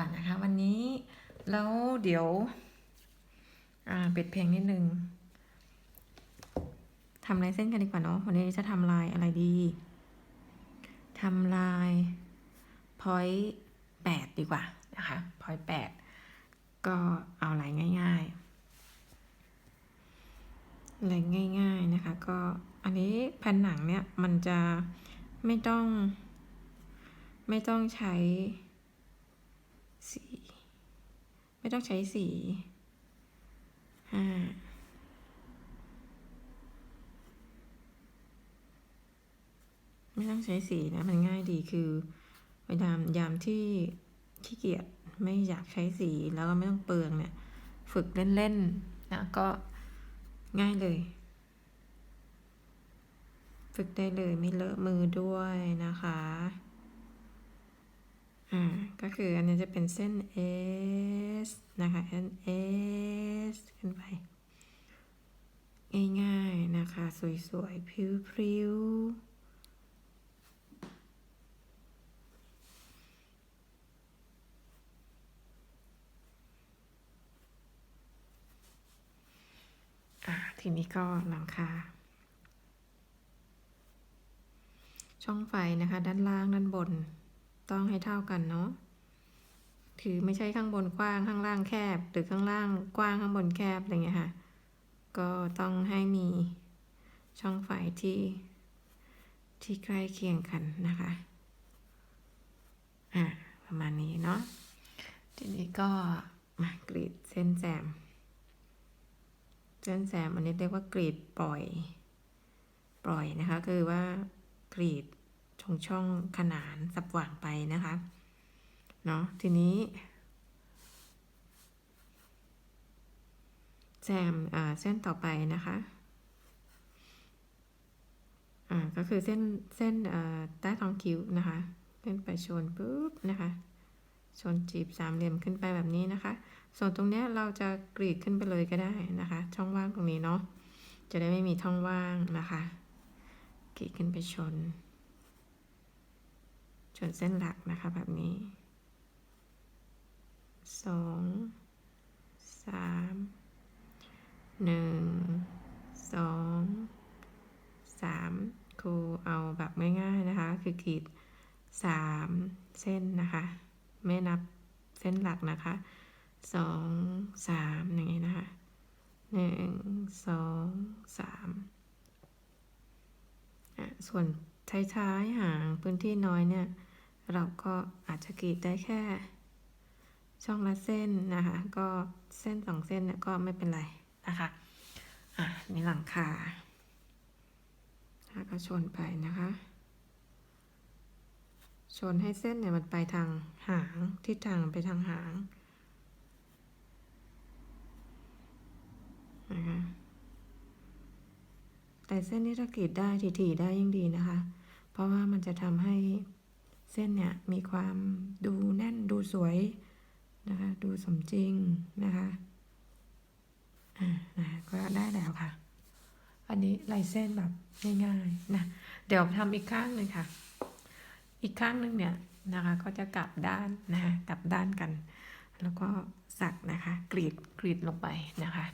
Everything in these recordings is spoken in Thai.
ก่อนนะคะวันนี้ แล้วเดี๋ยวปิดเพลงนิดนึงทำลายเส้นกันดีกว่าเนาะวันนี้จะทำลายอะไรดีทำลาย point แปดดีกว่านะคะ point แปดก็เอาลายง่ายๆลายง่าย ๆนะคะ ก็อันนี้แผ่นหนังเนี่ยมันจะไม่ต้อง ไม่ต้องใช้ สี ไม่ต้องใช้สีห้าไม่ต้องใช้สีนะ มันง่ายดีคือเวลายามที่ขี้เกียจไม่อยากใช้สีแล้วก็ไม่ต้องเปลืองเนี่ย ฝึกเล่นๆนะก็ง่ายเลย ฝึกได้เลยไม่เลอะมือด้วยนะคะ อ่าก็คืออันนี้จะเป็นเส้น S นะคะเส้น S ขึ้นไป ง่ายๆนะคะ สวยๆ พริ้วๆอ่าทีนี้ก็หลังคา ช่องไฟนะคะ ด้านล่างด้านบน ต้องให้เท่ากันเนาะ คือไม่ใช่ข้างบนกว้างข้างล่างแคบ หรือข้างล่างกว้างข้างบนแคบอะไรเงี้ยค่ะ ก็ต้องให้มีช่องไฟที่ที่ใกล้เคียงกันนะคะ อ่าประมาณนี้เนาะ ทีนี้ก็มากรีดเส้นแซมเส้นแซมอันนี้เรียกว่ากรีดปล่อย ปล่อยนะคะ คือว่ากรีด ช่องช่องขนานสับหว่างไปนะคะเนาะทีนี้แซมอ่าเส้นต่อไปนะคะอ่าก็คือเส้นเส้นอ่าใต้ท้องคิ้วนะคะขึ้นไปชนปุ๊บนะคะชนจีบสามเหลี่ยมขึ้นไปแบบนี้นะคะ ส่วนตรงเนี้ยเราจะกรีดขึ้นไปเลยก็ได้นะคะ ช่องว่างตรงนี้เนาะจะได้ไม่มีช่องว่างนะคะกรีดขึ้นไปชน ชนเส้นหลักนะคะแบบนี้สองสามหนึ่งสองสามครูเอาแบบง่ายๆนะคะ คือกรีดสามเส้นนะคะ ไม่นับเส้นหลักนะคะสองสามอย่างนี้นะคะหนึ่งสองสามอะส่วนท้ายๆหางพื้นที่น้อยเนี่ย เราก็อาจจะกรีดได้แค่ ช่องละเส้นนะคะ ก็เส้นสองเส้นเนี่ยก็ไม่เป็นไรนะคะ อะนี่หลังคาแล้วก็ชนไปนะคะ ชนให้เส้นเนี่ยมันไปทางหางทิศทางไปทางหางนะคะแต่เส้นนี้ถ้ากรีดได้ถี่ๆได้ยิ่งดีนะคะ เพราะว่ามันจะทำให้ เส้นเนี่ยมีความดูแน่นดูสวยนะคะดูสมจริงนะคะอ่านะก็ได้แล้วค่ะ อันนี้ลายเส้นแบบง่ายๆนะเดี๋ยวทำอีกข้างหนึ่งค่ะ อีกข้างหนึ่งเนี่ยนะคะก็จะกลับด้านนะคะกลับด้านกัน แล้วก็สักนะคะกรีดกรีดลงไปนะคะ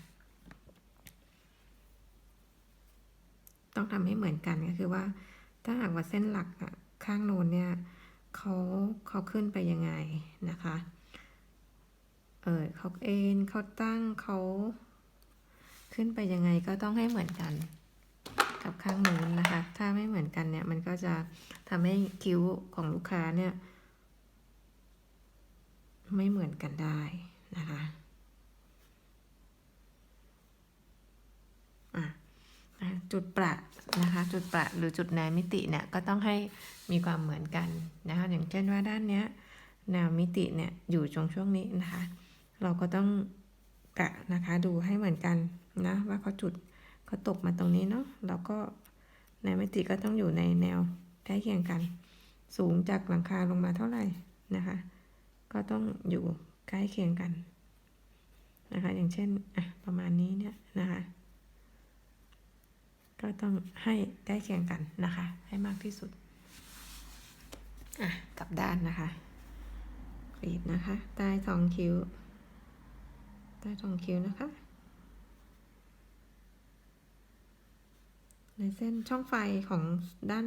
ต้องทำให้เหมือนกันก็คือว่าถ้าหากว่าเส้นหลักข้างโน้นเนี่ย เขาเขาขึ้นไปยังไงนะคะ เออเขาเอ็นเขาตั้งเขาขึ้นไปยังไงก็ต้องให้เหมือนกัน กับข้างนู้นนะคะ ถ้าไม่เหมือนกันเนี่ยมันก็จะทำให้คิ้วของลูกค้าเนี่ย ไม่เหมือนกันได้นะคะ อะ จุดประนะคะจุดประหรือจุดแนวมิติเนี่ยก็ต้องให้มีความเหมือนกันนะคะอย่างเช่นว่าด้านเนี้ยแนวมิติเนี่ยอยู่ตรงช่วงนี้นะคะ เราก็ต้องกะนะคะดูให้เหมือนกันนะว่าเขาจุดเขาตกมาตรงนี้เนาะเราก็แนวมิติก็ต้องอยู่ในแนวใกล้เคียงกัน สูงจากหลังคาลงมาเท่าไหร่นะคะ ก็ต้องอยู่ใกล้เคียงกันนะคะ อย่างเช่นอะประมาณนี้เนี่ยนะคะ ก็ต้องให้ใกล้เคียงกันนะคะ ให้มากที่สุด อะกลับด้านนะคะกรีดนะคะ ใต้ทองคิ้ว ใต้ทองคิ้วนะคะ ในเส้นช่องไฟของด้าน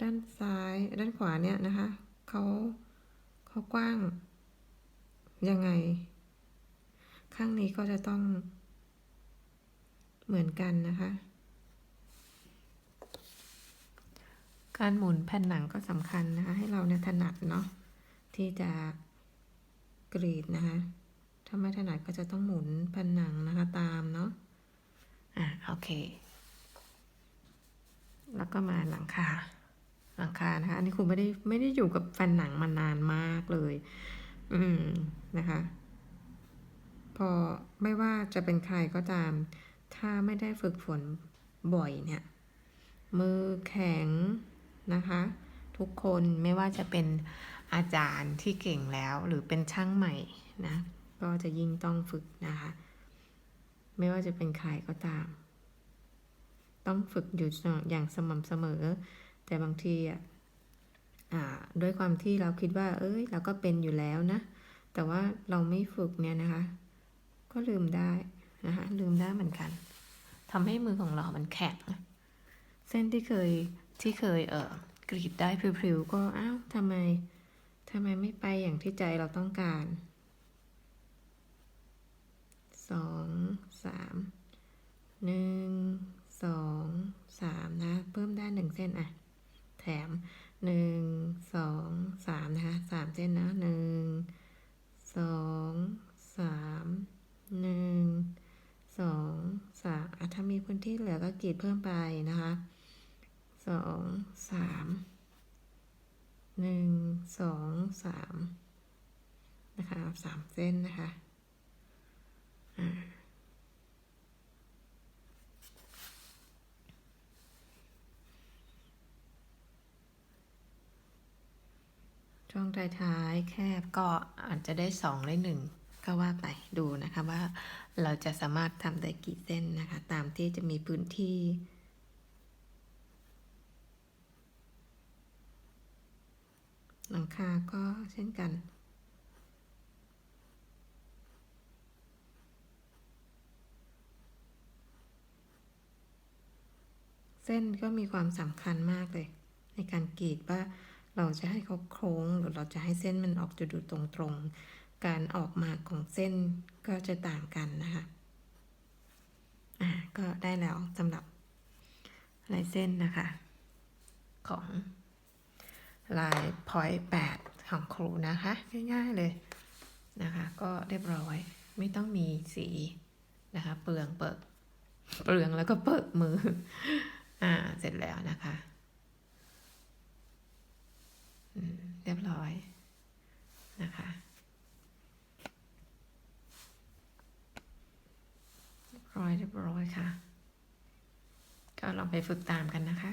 ด้านซ้ายด้านขวาเนี่ยนะคะ เขาเขากว้างยังไง ข้างนี้ก็จะต้อง เหมือนกันนะคะ การหมุนแผ่นหนังก็สำคัญนะคะ ให้เราเนี่ยถนัดเนาะที่จะกรีดนะคะ ถ้าไม่ถนัดก็จะต้องหมุนแผ่นหนังนะคะตามเนาะอะโอเค แล้วก็มาหลังคาหลังคานะคะ อันนี้ครูไม่ได้ไม่ได้อยู่กับแผ่นหนังมานานมากเลย อืมนะคะ พอไม่ว่าจะเป็นใครก็ตาม ถ้าไม่ได้ฝึกฝนบ่อยเนี่ย มือแข็งนะคะ ทุกคนไม่ว่าจะเป็นอาจารย์ที่เก่งแล้วหรือเป็นช่างใหม่นะก็จะยิ่งต้องฝึกนะคะ ไม่ว่าจะเป็นใครก็ตาม ต้องฝึกอยู่อย่างสม่ำเสมอ แต่บางทีอะด้วยความที่เราคิดว่า เอ้ย เราก็เป็นอยู่แล้วนะ แต่ว่าเราไม่ฝึกเนี่ยนะคะ ก็ลืมได้ นะคะลืมได้เหมือนกันทำให้มือของเรามันแข็งเส้นที่เคยที่เคยเอ่อกรีดได้พริ้วๆก็อ้าวทำไมทำไมไม่ไปอย่างที่ใจเราต้องการสองสามหนึ่งสองสามนะ เพิ่มได้หนึ่งเส้นอะ แถมหนึ่งสองสามนะคะสามเส้นนะหนึ่งสองสามหนึ่งสองสามอะถ้ามีพื้นที่เหลือก็กรีดเพิ่มไปนะคะ สองสามหนึ่งสองสามนะคะสามเส้นนะคะอ่าช่วงท้ายๆแคบก็อาจจะได้สองได้หนึ่งก็ว่าไปดูนะคะว่าเราจะสามารถทำได้กี่เส้นนะคะ ตามที่จะมีพื้นที่ หลังคาก็เช่นกัน เส้นก็มีความสำคัญมากเลย ในการกรีดว่าเราจะให้เขาโค้งหรือเราจะให้เส้นมันออกจะดูตรงๆ การออกมาของเส้นก็จะต่างกันนะคะ อ่า ก็ได้แล้วสำหรับลายเส้นนะคะ ของ ลายพอยต์แปดของครูนะคะ ง่ายๆเลยนะคะ ก็เรียบร้อยไม่ต้องมีสีนะคะ เปลืองเปิกเปลืองแล้วก็เปิกมือ อ่า เสร็จแล้วนะคะเรียบร้อยนะคะเรียบร้อยเรียบร้อยค่ะ ก็ลองไปฝึกตามกันนะคะ